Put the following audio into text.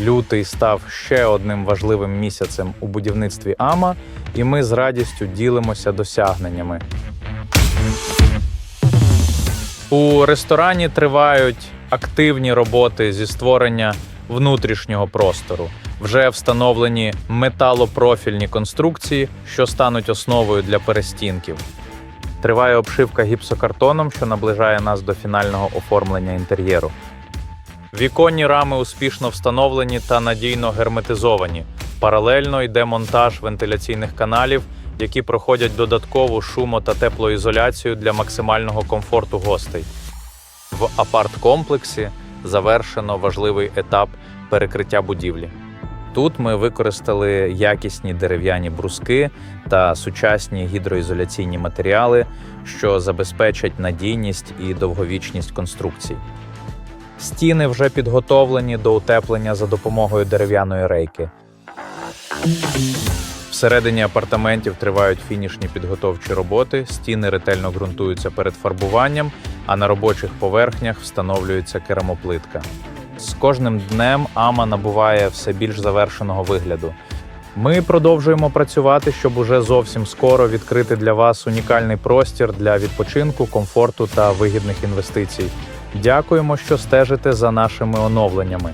Лютий став ще одним важливим місяцем у будівництві АМА, і ми з радістю ділимося досягненнями. У ресторані тривають активні роботи зі створення внутрішнього простору. Вже встановлені металопрофільні конструкції, що стануть основою для перестінків. Триває обшивка гіпсокартоном, що наближає нас до фінального оформлення інтер'єру. Віконні рами успішно встановлені та надійно герметизовані. Паралельно йде монтаж вентиляційних каналів, які проходять додаткову шумо- та теплоізоляцію для максимального комфорту гостей. В апарт-комплексі завершено важливий етап перекриття будівлі. Тут ми використали якісні дерев'яні бруски та сучасні гідроізоляційні матеріали, що забезпечать надійність і довговічність конструкцій. Стіни вже підготовлені до утеплення за допомогою дерев'яної рейки. Всередині апартаментів тривають фінішні підготовчі роботи, стіни ретельно ґрунтуються перед фарбуванням, а на робочих поверхнях встановлюється керамоплитка. З кожним днем АМА набуває все більш завершеного вигляду. Ми продовжуємо працювати, щоб уже зовсім скоро відкрити для вас унікальний простір для відпочинку, комфорту та вигідних інвестицій. Дякуємо, що стежите за нашими оновленнями.